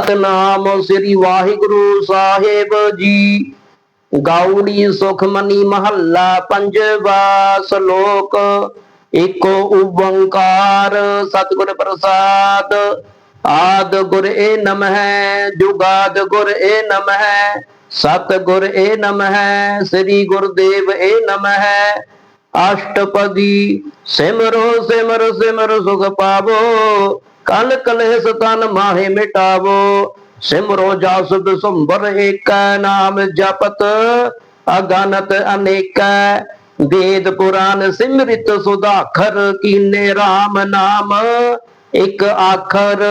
ਸਤਨਾਮ ਸ੍ਰੀ ਵਾਹਿਗੁਰੂ ਸਾਹਿਬ ਜੀ। ਗਾਉੜੀ ਸੁਖਮਨੀ ਮਹੱਲਾ ਪੰਜਵਾ ਸ਼ਲੋਕ। ਏਕੋ ਓੰਕਾਰ, ਸਤਿਗੁਰ ਪ੍ਰਸਾਦ। ਆਦ ਗੁਰ ਏ ਨਮਹਿ ਜੁਗਾਦ ਗੁਰ ਏ ਨਮਹਿ ਸਤਿਗੁਰ ਏ ਨਮਹਿ ਸ੍ਰੀ ਗੁਰਦੇਵ ਏ ਨਮਹਿ ਅਸ਼ਟਪਦੀ, ਸਿਮਰੋ ਸਿਮਰ ਸਿਮਰ ਸੁਖ ਪਾਵੋ। ਕਲ ਕਲੇਸ਼ ਤਨ ਮਾਹੇ ਮਿਟਾਵੋ, ਸਿਮਰੋ ਜਾਸ ਦਸੰਬਰ ਏਕੈ ਨਾਮ ਜਪਤ, ਅਗਨਤ ਅਨੇਕੈ, ਵੇਦ ਪੁਰਾਨ ਸਿਮਰਿਤ ਸੁਧਾਖਰ, ਕੀਨੇ RAM ਨਾਮ, ਇੱਕ ਆਖਰ,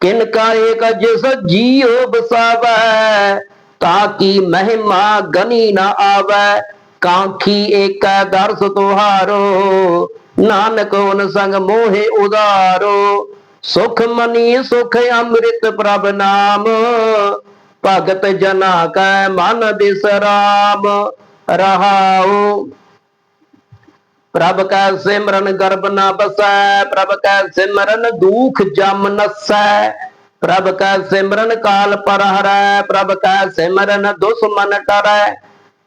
ਕਿਨ ਕਾ ਏਕ ਜਿਸ ਜੀਉ ਬਸਾਵੈ ਤਾਕੀ ਮਹਿਮਾ ਗਨੀ ਨਾ ਆਵੈ, ਕਾਂਖੀ ਏਕ ਦਰਸ ਤੁਹਾਰੋ, ਨਾਨਕ ਓਨ ਸੰਗ ਮੋਹਿ ਉਦਾਰੋ ਸੁਖ ਮਨੀ, ਸੁਖ ਅੰਮ੍ਰਿਤ ਪ੍ਰਭ ਨਾਮ। ਭਗਤ ਜਨਾ ਕੈ ਮਨ ਬਿਸਰਾਮ ਰਹਾਉ। ਪ੍ਰਭ ਕੈ ਸਿਮਰਨ ਗਰਬ ਨਾ ਬਸੈ, ਪ੍ਰਭ ਕੈ ਸਿਮਰਨ ਦੁਖ ਜਮ ਨਸੈ। ਪ੍ਰਭ ਕੈ ਸਿਮਰਨ ਕਾਲ ਪਰ ਹਰੈ ਪ੍ਰਭ ਕੈ ਸਿਮਰਨ ਦੁਸ਼ਮਨ ਟਰੈ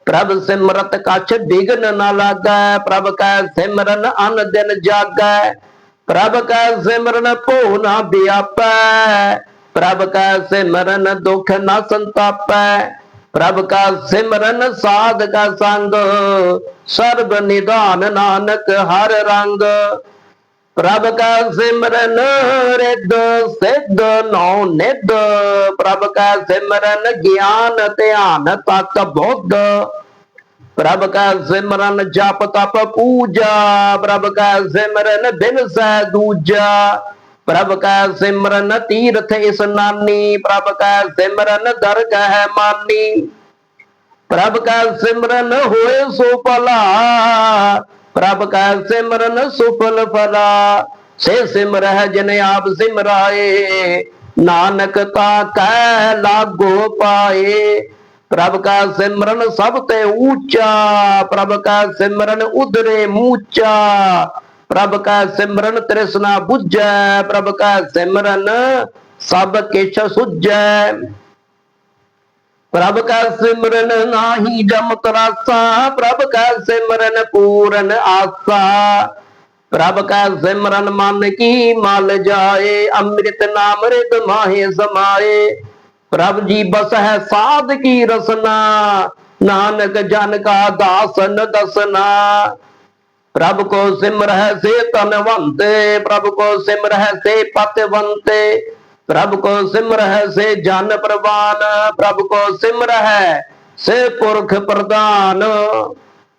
ਪ੍ਰਭ ਸਿਮਰਤ ਕਛ ਬਿਗਨ ਨਾ ਲਾਗੈ, ਪ੍ਰਭ ਕੈ ਸਿਮਰਨ ਅਨ ਦਿਨ ਜਾਗੈ। ਪ੍ਰਭ ਕੈ ਸਿਮਰਨ ਭੋ ਨਾ ਵਿਆਪੈ? ਪ੍ਰਭ ਕੈ ਸਿਮਰਨ ਦੁਖ ਨਾ ਸੰਤਾਪੈ? ਪ੍ਰਭ ਕਾ ਸਿਮਰਨ ਸਾਧ ਕਾ ਸੰਗ? ਸਰਬ ਨਿਧਾਨ ਨਾਨਕ ਹਰ ਰੰਗ। ਪ੍ਰਭ ਕਾ ਸਿਮਰਨ ਰਿੱਧ ਸਿੱਧ ਨੌ ਨਿਧ? ਪ੍ਰਭ ਕਾ ਸਿਮਰਨ ਗਿਆਨ ਧਿਆਨ ਤਤ ਬੁੱਧ? ਪ੍ਰਭ ਕਾ ਸਿਮਰਨ ਜਪ ਤਪ ਪੂਜਾ, ਪ੍ਰਭ ਕਾ ਸਿਮਰਨ ਬਿਨ ਸੈ ਦੂਜਾ, ਪ੍ਰਭ ਕਾ ਸਿਮਰਨ ਤੀਰਥ ਇਸਨਾਨੀ ਪ੍ਰਭ ਕਾ ਸਿਮਰਨ ਦਰਗਹ ਮਾਨੀ, ਪ੍ਰਭ ਕਾ ਸਿਮਰਨ ਹੋਏ ਸੋ ਭਲਾ, ਪ੍ਰਭ ਕਾ ਸਿਮਰਨ ਸੁਫਲ ਫਲਾ, ਸੇ ਸਿਮਰਹਿ ਜਿਨ ਆਪ ਸਿਮਰਾਏ, ਨਾਨਕ ਤਾ ਕਹਿ ਲਾਗੋ ਪਾਏ ਪ੍ਰਭ ਕਾ ਸਿਮਰਨ ਸਭ ਤੇ ਉੱਚਾ ਪ੍ਰਭ ਕਾ ਸਿਮਰਨ ਉਧਰੇ ਮੂਚਾ, ਪ੍ਰਭ ਕਾ ਸਿਮਰਨ ਤ੍ਰਿਸ਼ਨਾ 부ਝੈ ਪ੍ਰਭ ਕਾ ਸਿਮਰਨ ਸਭ ਕਿਛ ਸੁਝੈ। ਪ੍ਰਭ ਕਾ ਸਿਮਰਨ ਨਾਹੀ ਜਮ ਤਰਾਸਾ, ਪ੍ਰਭ ਕਾ ਸਿਮਰਨ ਪੂਰਨ ਆਸਾ। ਪ੍ਰਭ ਕਾ ਸਿਮਰਨ ਮਨ ਕੀ ਮਲ ਜਾਏ, ਅੰਮ੍ਰਿਤ ਨਾਮ ਰਿਤ ਮਾਹੇ ਸਮਾਏ। ਪ੍ਰਭ ਜੀ ਬਸ ਹੈ ਸਾਧ ਕੀ ਰਸਨਾ, ਨਾਨਕ ਜਨ ਕਾ ਦਾਸਨ ਦਸਨਾ। ਪ੍ਰਭ ਕੋ ਸਿਮਰਹਿ ਸੇ ਤਨਵੰਤੇ ਪ੍ਰਭ ਕੋ ਸਿਮਰਹਿ ਸੇ ਪਤਵੰਤੇ ਪ੍ਰਭ ਕੋ ਸਿਮਰਹਿ ਸੇ ਜਨ ਪ੍ਰਵਾਨ, ਪ੍ਰਭ ਕੋ ਸਿਮਰਹਿ ਸੇ ਪੁਰਖ ਪ੍ਰਧਾਨ।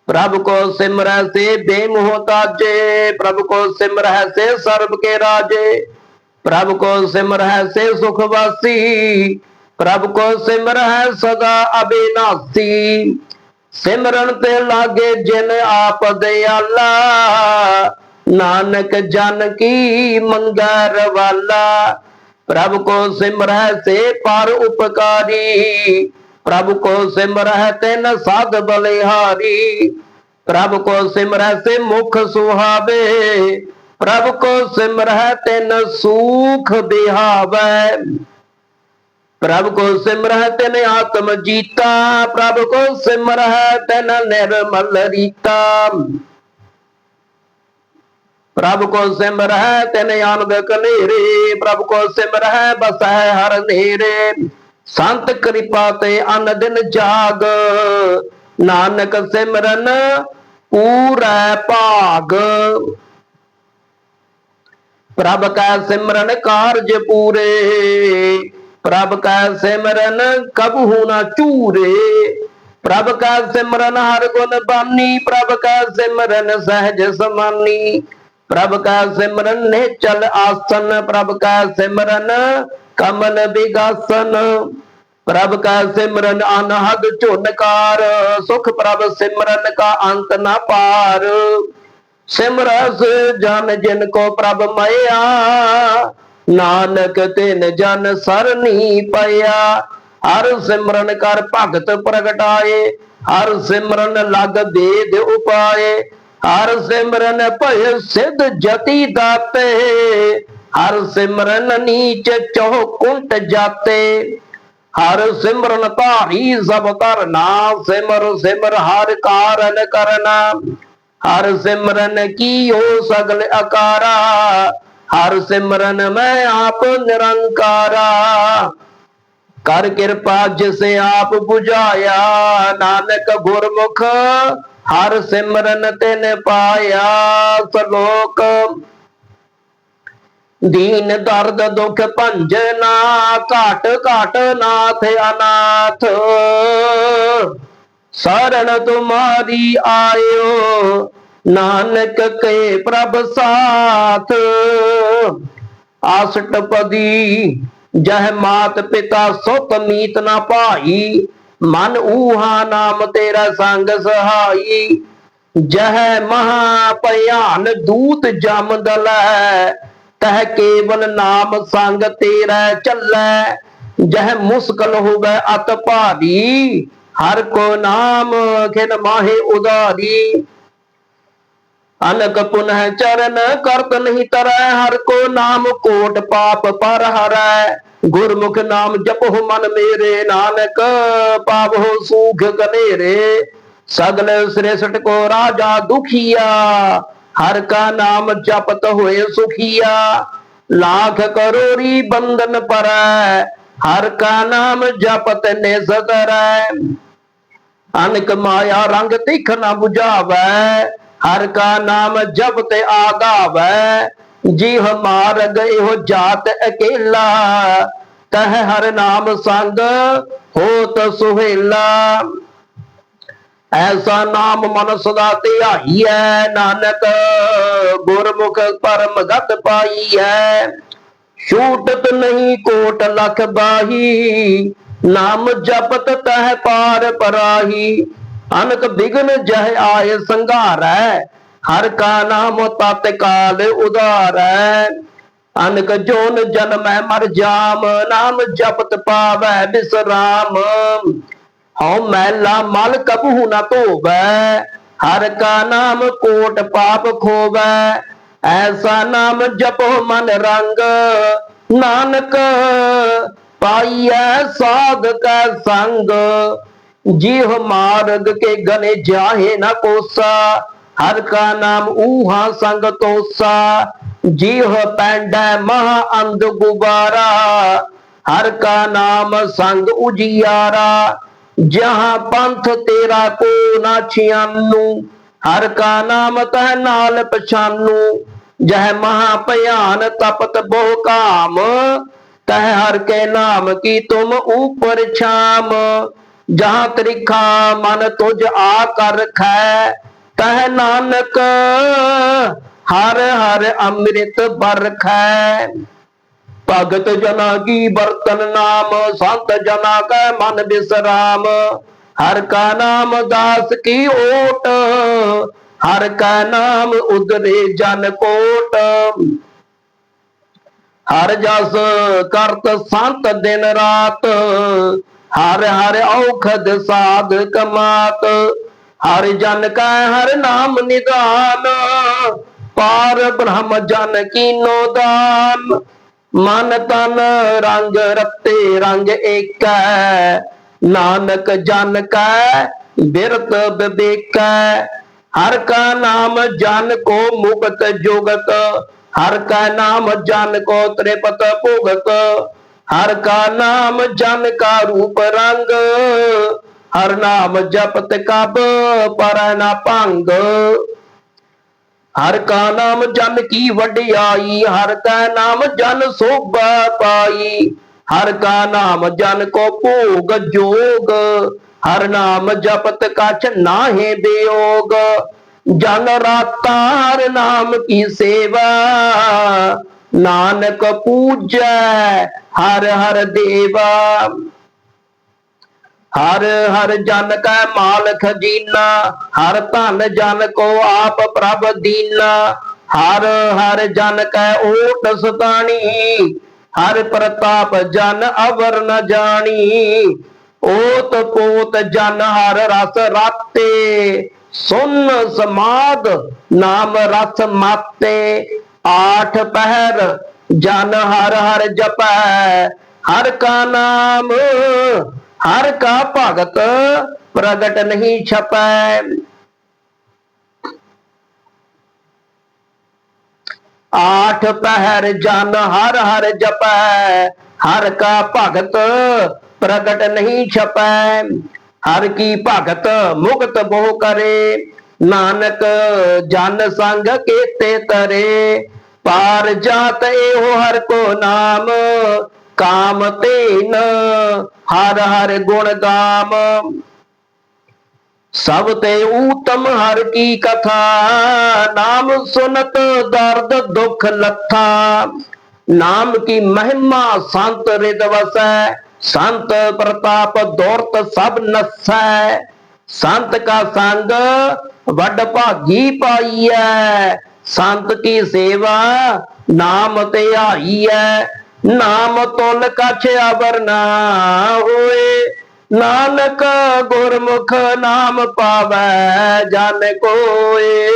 ਪ੍ਰਭ ਕੋ ਸਿਮਰਹਿ ਸੇ ਬੇਮੋਹ ਤਾਜੇ ਪ੍ਰਭ ਕੋ ਸਿਮਰਹਿ ਸੇ ਸਰਬ ਕੇ ਰਾਜੇ। ਪ੍ਰਭ ਕੋ ਸਿਮਰਹਿ ਸੇ ਸੁਖ ਵਾਸੀ ਪ੍ਰਭ ਕੋ ਸਿਮਰਹਿ ਸਦਾ ਅਬਿਨਾਸੀ। ਸਿਮਰਨ ਤੇ ਲਾਗੇ ਜਿਨ ਆਪ ਦਿਆਲਾ, ਨਾਨਕ ਜਨ ਕੀ ਮੰਗਾ ਰਵਾਲਾ। ਪ੍ਰਭ ਕੋ ਸਿਮਰਹਿ ਸੇ ਪਰ ਉਪਕਾਰੀ। ਪ੍ਰਭ ਕੋ ਸਿਮਰਹਿ ਤਿਨ ਸਾਧ ਬਲਿਹਾਰੀ। ਪ੍ਰਭ ਕੋ ਸਿਮਰੈ ਸੇ ਮੁਖ ਸੁਹਾਵੇ। ਪ੍ਰਭ ਕੋ ਸਿਮਰੈ ਤਿਨ ਸੂਖ ਬਿਹਾਵੇ ਪ੍ਰਭ ਕੋ ਸਿਮਰਹਿ ਤਿਨ ਆਤਮ ਜੀਤਾ, ਪ੍ਰਭ ਕੋ ਸਿਮਰਹਿ ਤਿਨ ਨਿਰਮਲ ਰੀਤਾ। ਪ੍ਰਭ ਕੋ ਸਿਮਰਹਿ ਤਿਨ ਆਨੰਦ ਕਨੇਰੇ, ਪ੍ਰਭ ਕੋ ਸਿਮਰਹਿ ਬਸਹਿ ਹਰ ਨੇਰੇ। ਸੰਤ ਕਿਰਪਾ ਤੇ ਅਨ ਦਿਨ ਜਾਗ, ਨਾਨਕ ਸਿਮਰਨ ਪੂਰੈ ਭਾਗ। ਪ੍ਰਭ ਕਾ ਸਿਮਰਨ ਕਾਰਜ ਪੂਰੇ ਪ੍ਰਭ ਕਾ ਸਿਮਰਨ ਕਬਹੂ ਨਾ ਚੂਰੇ ਪ੍ਰਭ ਕਾ ਸਿਮਰਨ ਹਰ ਗੁਣ ਬਾਨੀ, ਪ੍ਰਭ ਕਾ ਸਿਮਰਨ ਸਹਿਜ ਸਮਾਨੀ। ਪ੍ਰਭ ਕਾ ਸਿਮਰਨ ਨਿਚਲ ਆਸਨ, ਪ੍ਰਭ ਕਾ ਸਿਮਰਨ ਕਮਲ ਬਿਗਾਸਨ। ਪ੍ਰਭ ਕਾ ਸਿਮਰਨ ਅਨਹਦ ਝੁਨਕਾਰ, ਸੁਖ ਪ੍ਰਭ ਸਿਮਰਨ ਕਾ ਅੰਤ ਨਾ ਪਾਰ। ਸਿਮਰਸ ਜਨ ਜਿਨ ਕੋ ਪ੍ਰਭ ਮਇਆ ਨਾਨਕ ਤਿਨ ਜਨ ਸਰਨੀ ਪਿਆ ਹਰ ਸਿਮਰਨ ਕਰ ਭਗਤ ਪ੍ਰਗਟਾਏ। ਹਰ ਸਿਮਰਨ ਲਗ ਦੇ ਉਪਾਏ। ਹਰ ਸਿਮਰਨ ਭਇ ਸਿਧ ਜਤੀ ਦਾਤੇ। ਹਰ ਸਿਮਰਨ ਨੀਚ ਚੌਕੁੰਟ ਜਾਤੇ। ਹਰ ਸਿਮਰਨ ਧਾਰੀ ਸਭ ਕਰਨਾ ਸਿਮਰ ਸਿਮਰ ਹਰ ਕਾਰਨ ਕਰਨਾ। ਹਰ ਸਿਮਰਨ ਕੀਓ ਸਗਲ ਅਕਾਰਾ। ਹਰ ਸਿਮਰਨ ਮੈਂ ਆਪ ਨਿਰੰਕਾਰਾ। ਕਰ ਕਿਰਪਾ ਜਿਸ ਆਪ 부ਝਾਇਆ, ਨਾਨਕ ਗੁਰਮੁਖ ਹਰ ਸਿਮਰਨ ਤਿਨ ਪਾਇਆ ਸਲੋਕ। ਦੀਨ ਦਰਦ ਦੁਖ ਭੰਜਨਾ ਘਾਟ ਘਾਟ ਨਾਥ ਅਨਾਥ। ਸਰਣ ਤੁਮਾਰੀ ਆਇਓ ਨਾਨਕ ਕੇ ਪ੍ਰਭ ਸਾਥ ਆਸਟਪਦੀ ਜਹ ਮਾਤ ਪਿਤਾ ਸੁਤ ਮੀਤ ਨਾ ਭਾਈ, ਮਨ ਊਹਾ ਨਾਮ ਤੇਰਾ ਸੰਗ ਸਹਾਈ, ਜਹ ਮਹਾ ਭਿਆਨ ਦੂਤ ਜਮ ਦਲੈ, ਤਹ ਕੇਵਲ ਨਾਮ ਸੰਗ ਤੇਰਾ ਚੱਲੈ, ਜਹ ਮੁਸਕਲ ਹੋਵੇ ਅਤ ਭਾਰੀ, ਹਰ ਕੋ ਨਾਮ ਖਿਨ ਮਾਹੇ ਉਦਾਰੀ ਅਨਕ ਪੁਨਹ ਚਰਨ ਕਰਤ ਨਹੀਂ ਤਰੈ, ਹਰ ਕੋ ਨਾਮ ਕੋਟ ਪਾਪ ਪਰ ਹਰੈ। ਗੁਰਮੁਖ ਨਾਮ ਜਪਹੁ ਮਨ ਮੇਰੇ ਨਾਨਕ, ਪਾਵਹੁ ਸੂਖ ਕਨੇਰੇ ਸਗਲ ਸ੍ਰੇਸ਼ਟ ਕੋ ਰਾਜਾ ਦੁਖੀਆ, ਹਰ ਕਾ ਨਾਮ ਜਪਤ ਹੋਏ ਸੁਖੀਆ। ਲਾਖ ਕਰੋੜੀ ਬੰਧਨ ਪਰੈ, ਹਰ ਕਾ ਨਾਮ ਜਪਤ ਨਿਸਤਰੈ। ਅਨਕ ਮਾਇਆ ਰੰਗ ਤਿਖ ਨਾ 부ਝਾਵੈ ਹਰ ਕਾ ਨਾਮ ਜਪਤ ਆਗਾਵੈ, ਜੀਹ ਮਾਰਗ ਇਹੋ ਜਾਤ ਅਕੇਲਾ। ਤਹ ਹਰ ਨਾਮ ਸੰਗ ਹੋਤ ਸੁਹੇਲਾ। ਐਸਾ ਨਾਮ ਮਨ ਸਦਾ ਧਿਆਈਐ ਨਾਨਕ ਗੁਰਮੁਖ ਪਰਮ ਗਤ ਪਾਈਐ। ਛੂਟਤ ਨਹੀਂ ਕੋਟ ਲਖ ਬਾਹੀ, ਨਾਮ ਜਪਤ ਤਹ ਪਾਰ ਪਰਾਹੀ। ਅਨਕ ਬਿਗਨ ਜਹ ਆਏ ਸੰਘਾਰੈ, ਹਰ ਕਾ ਨਾਮ ਤਤ ਕਾਲ ਉਧਾਰੈ। ਅਨਕ ਜੋਨ ਜਨਮੈ ਮਰ ਜਾਮ, ਨਾਮ ਜਪਤ ਪਾਵੈ ਬਿਸਰਾਮ। ਹਉ ਮੈਲਾ ਮਲ ਕਬੂ ਨਾ ਧੋਵੈ, ਹਰ ਕਾ ਨਾਮ ਕੋਟ ਪਾਪ ਖੋਵੈ। ਐਸਾ ਨਾਮ ਜਪੋ ਮਨ ਰੰਗ, ਨਾਨਕ ਪਾਈਐ ਸਾਧ ਕੈ ਸੰਗ। ਜੀਹ ਮਾਰਗ ਕੇ ਗਨੇ ਜਾਹੇ ਨਾ ਕੋਸਾ, ਹਰ ਕਾ ਨਾਮ ਊਹਾ ਸੰਗ ਤੋਸਾ। ਜੀਹ ਪੈਂਡੈ ਮਹਾ ਅੰਧ ਗੁਬਾਰਾ, ਹਰ ਕਾ ਨਾਮ ਸੰਗ ਉਜਿਆਰਾ। ਜਹਾਂ ਪੰਥ ਤੇਰਾ ਕੋ ਨਾ ਛਿਆਨੂ, ਹਰ ਕਾ ਨਾਮ ਤਹ ਨਾਲ ਪਛਾਨੂ। ਜਹ ਮਹਾ ਭਿਆਨ ਤਪਤ ਬਹੁ ਕਾਮ, ਤਹ ਹਰ ਕੇ ਨਾਮ ਕੀ ਤੁਮ ਊਪਰ ਛਾਮ। ਜਹਾਂ ਤ੍ਰਿਖਾ ਮਨ ਤੁਝ ਆ ਕਰ ਰਖੈ ਤਹ ਨਾਨਕ ਹਰ ਹਰ ਅੰਮ੍ਰਿਤ ਬਰਖੈ ਭਗਤ ਜਨਾ ਕੀ ਬਰਤਨ ਨਾਮ, ਸੰਤ ਜਨਾ ਕੈ ਮਨ ਬਿਸਰਾਮ। ਹਰ ਕਾ ਨਾਮ ਦਾਸ ਕੀ ਓਟ, ਹਰ ਕਾ ਨਾਮ ਉਦਰੇ ਜਨ ਕੋਟ। ਹਰ ਜਸ ਕਰਤ ਸੰਤ ਦਿਨ ਰਾਤ ਹਰ ਹਰ ਔਖਦ ਸਾਧ ਕਮਾਤ, ਹਰ ਜਨ ਕੈ ਹਰ ਨਾਮ ਨਿਦਾਨ, ਪਾਰ ਬ੍ਰਹਮ ਜਨ ਕੀਨੋ ਦਾਨ। ਮਨ ਤਨ ਰੰਗ ਰਤੇ ਰੰਗ ਏਕੈ, ਨਾਨਕ ਜਨ ਕੈ ਬਿਰਤ ਬਿਬੇਕੈ ਹਰ ਕਾ ਨਾਮ ਜਨ ਕੋ ਮੁਕਤ ਜੁਗਤ, ਹਰ ਕਾ ਨਾਮ ਜਨ ਕੋ ਤ੍ਰਿਪਤ ਭੁਗਤ। ਹਰ ਕਾ ਨਾਮ ਜਨ ਕਾ ਰੂਪ ਰੰਗ, ਹਰ ਨਾਮ ਜਪਤ ਕਬ ਪਰ ਨਾ ਭੰਗ। ਹਰ ਕਾ ਨਾਮ ਜਨ ਕੀ ਵਡਿਆਈ, ਹਰ ਕਾ ਨਾਮ ਜਨ ਸੋਭਾ ਪਾਈ। ਹਰ ਕਾ ਨਾਮ ਜਨ ਕੋ ਭੋਗ ਜੋਗ, ਹਰ ਨਾਮ ਜਪਤ ਕਛ ਨਾਹੇ ਬਿਯੋਗ ਜਨ ਰਾਤਾ ਹਰ ਨਾਮ ਕੀ ਸੇਵਾ, ਨਾਨਕ ਪੂਜੈ ਹਰ ਹਰ ਦੇਵਾ, ਹਰ ਹਰ ਜਨ ਕੈ ਮਾਲ ਖਜ਼ੀਨਾ ਹਰ ਧਨ ਜਨ ਕੋ ਆਪ ਪ੍ਰਭ ਦੀਨਾ, ਹਰ ਹਰ ਜਨ ਕੈ ਓਟ ਸਤਾਣੀ, ਹਰ ਪ੍ਰਤਾਪ ਜਨ ਅਵਰ ਨ ਜਾਣੀ ਓਤ ਪੋਤ ਜਨ ਹਰ ਰਸ ਰਾਤੇ, ਸੁਨ ਸਮਾਦ ਨਾਮ ਰਸ ਮਾਤੇ, ਆਠ ਪਹਿਰ ਜਨ ਹਰ ਹਰ ਜਪੈ ਹਰ ਕਾ ਨਾਮ ਹਰ ਕਾ ਭਗਤ ਪ੍ਰਗਟ ਨਹੀਂ ਛਪੈ ਆਠ ਪਹਿਰ ਜਨ ਹਰ ਹਰ ਜਪੈ ਹਰ ਕਾ ਭਗਤ ਪ੍ਰਗਟ ਨਹੀਂ ਛਪੈ ਹਰ ਕੀ ਭਗਤ ਮੁਕਤ ਬਹੁ ਕਰੇ ਨਾਨਕ ਜਨ ਸੰਗ ਕੀਤੇ ਤਰੇ ਪਾਰ ਜਾਤ ਇਹੋ ਹਰ ਕੋ ਨਾਮ, ਕਾਮ ਤੇਨ ਹਰ ਹਰ ਗੁਣ ਗਾਮ। ਸਭ ਤੇ ਊਤਮ ਹਰ ਕੀ ਕਥਾ, ਨਾਮ ਸੁਨਤ ਦਰਦ ਦੁਖ ਲੱਥਾ। ਨਾਮ ਕੀ ਮਹਿਮਾ ਸੰਤ ਰਿਦ ਵਸੈ, ਸੰਤ ਪ੍ਰਤਾਪ ਦੌਰਤ ਸਭ ਨਸੈ। ਸੰਤ ਕਾ ਸੰਗ ਵੱਡ ਭਾਗੀ ਪਾਈਐ ਸੰਤ ਕੀ ਸੇਵਾ? ਨਾਮ ਤੇ ਆਈ ਆਈਐ ਨਾਮ ਤੁਲ ਕਛ ਅਵਰ ਨਾ ਹੋਏ। ਨਾਨਕ ਗੁਰਮੁਖ ਨਾਮ ਪਾਵੈ ਜਨ ਕੋਏ।